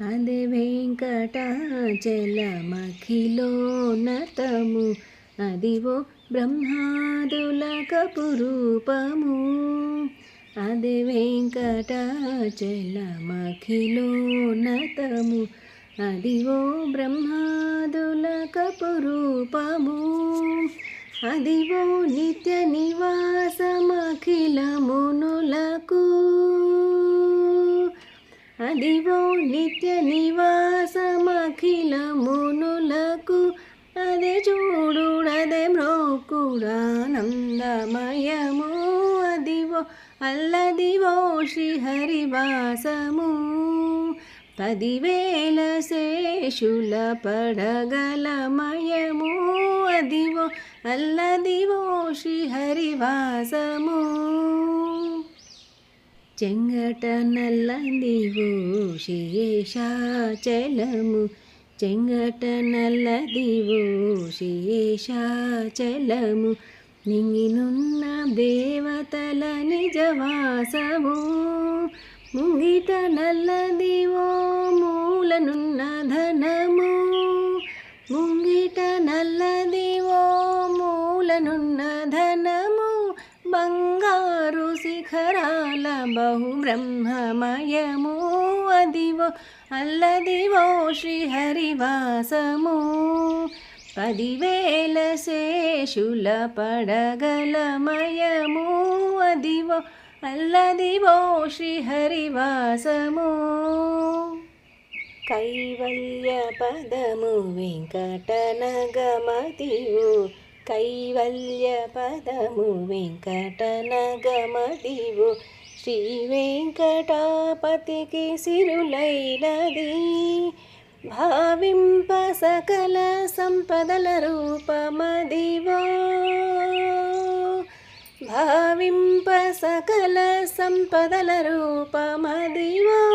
అదే వెంకటాచలమఖిలోన్నతము అదివో బ్రహ్మాదుల కపురూపము అదే వెంకటాచలమఖిలోన్నతము అదివో బ్రహ్మాదుల కపురూపము అదివో నిత్య నివాసమఖిలమునులకు అదివో నిత్య నివాసమఖిల మునులకు అదే చూడుడదే మ్రోకుడానందమయము అదివో అల్లదివో శ్రీహరివాసము. పదివేల శేషుల పడగలమయము. అదివో అల్లదివో శ్రీహరివాసము. చెంగట నల్లదివో శేషాచలము చెంగట నల్లదివో శేషాచలము నింగినున్న దేవతల నిజవాసము. ముంగిట నల్లదివో మూలనున్న ధనము. ముంగిట నల్లదివో మూలనున్న ధనము. ఆరు శిఖరాల బహు బ్రహ్మమయము అదివో అల్లదివో శ్రీహరివాసము. పదివేల శేషుల పడగలమయము అదివో అల్లదివో శ్రీహరివాసము. కైవల్య పదము వెంకటనగమతివు కైవల్య పదము వెంకటనగమదివు. శ్రీ వెంకటాపతికి సిరులైనది. భావింప సకల సంపదల రూపమదివో. భావింప సకల సంపదల రూపమదివో.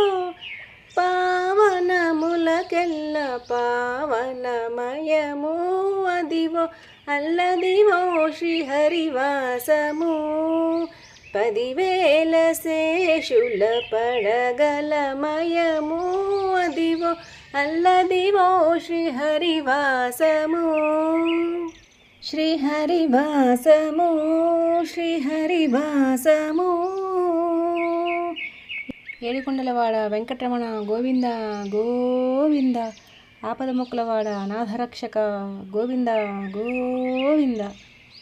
అల్లదివో శ్రీహరివాసము పదివేల శేషుల పడగలమయము అదివో అల్లదివో శ్రీహరివాసము శ్రీహరివాసము శ్రీహరివాసము. ఏడుకొండలవాడ వెంకటరమణ గోవింద గోవింద. ఆపద మొక్కులవాడ అనాథరక్షక గోవింద గోవింద.